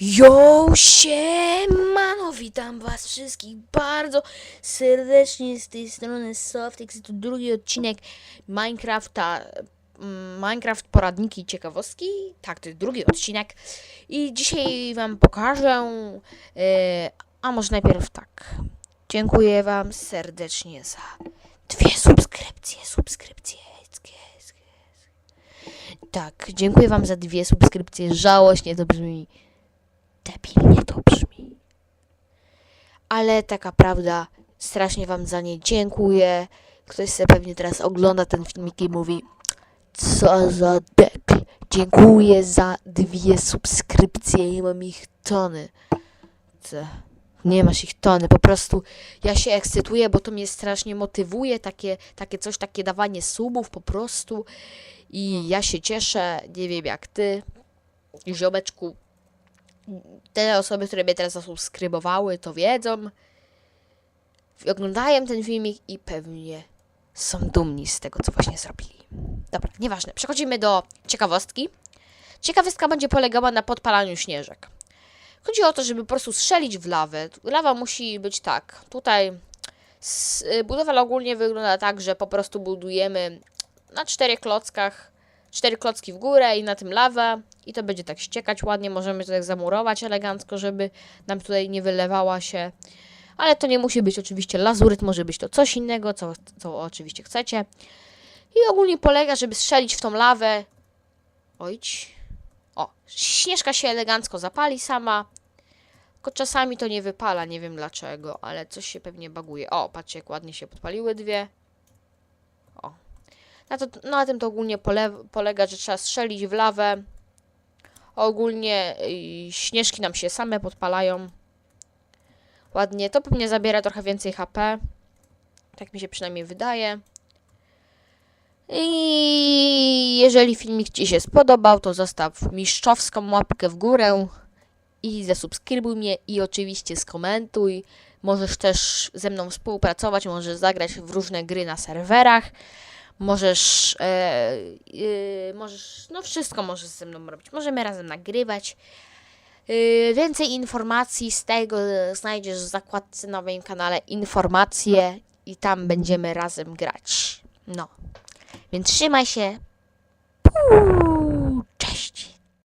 Yo, siemano, witam was wszystkich bardzo serdecznie z tej strony Softix. To drugi odcinek Minecrafta, mm, Minecraft poradniki i ciekawostki. Tak, to jest drugi odcinek. I dzisiaj wam pokażę, e, a może najpierw tak. Dziękuję wam serdecznie za dwie subskrypcje, subskrypcje. Tak, dziękuję wam za dwie subskrypcje. Żałośnie to brzmi debilnie to brzmi. Ale taka prawda, strasznie wam za nie dziękuję. Ktoś sobie pewnie teraz ogląda ten filmik i mówi co za dek. Dziękuję za dwie subskrypcje i mam ich tony. Co? Nie masz ich tony, po prostu ja się ekscytuję, bo to mnie strasznie motywuje, takie, takie coś, takie dawanie subów po prostu i ja się cieszę, nie wiem jak ty, ziomeczku, te osoby, które mnie teraz zasubskrybowały, to wiedzą. Oglądają ten filmik i pewnie są dumni z tego, co właśnie zrobili. Dobra, nieważne. Przechodzimy do ciekawostki. Ciekawostka będzie polegała na podpalaniu śnieżek. Chodzi o to, żeby po prostu strzelić w lawę. Lawa musi być tak. Tutaj y, budowla ogólnie wygląda tak, że po prostu budujemy na czterech klockach, cztery klocki w górę i na tym lawę i to będzie tak ściekać ładnie. Możemy to tak zamurować elegancko, żeby nam tutaj nie wylewała się. Ale to nie musi być oczywiście lazuryt, może być to coś innego, co, co oczywiście chcecie. I ogólnie polega, żeby strzelić w tą lawę. Ojdź. O, śnieżka się elegancko zapali sama. Tylko czasami to nie wypala, nie wiem dlaczego, ale coś się pewnie baguje. O, patrzcie, jak ładnie się podpaliły dwie. Na, to, na tym to ogólnie pole, polega, że trzeba strzelić w lawę. Ogólnie y, śnieżki nam się same podpalają. Ładnie. To pewnie zabiera trochę więcej HP. Tak mi się przynajmniej wydaje. I jeżeli filmik Ci się spodobał, to zostaw mistrzowską łapkę w górę i zasubskrybuj mnie i oczywiście skomentuj. Możesz też ze mną współpracować, możesz zagrać w różne gry na serwerach. Możesz, e, e, możesz, no wszystko możesz ze mną robić. Możemy razem nagrywać. E, więcej informacji z tego znajdziesz w zakładce na moim kanale informacje i tam będziemy razem grać. No. Więc trzymaj się,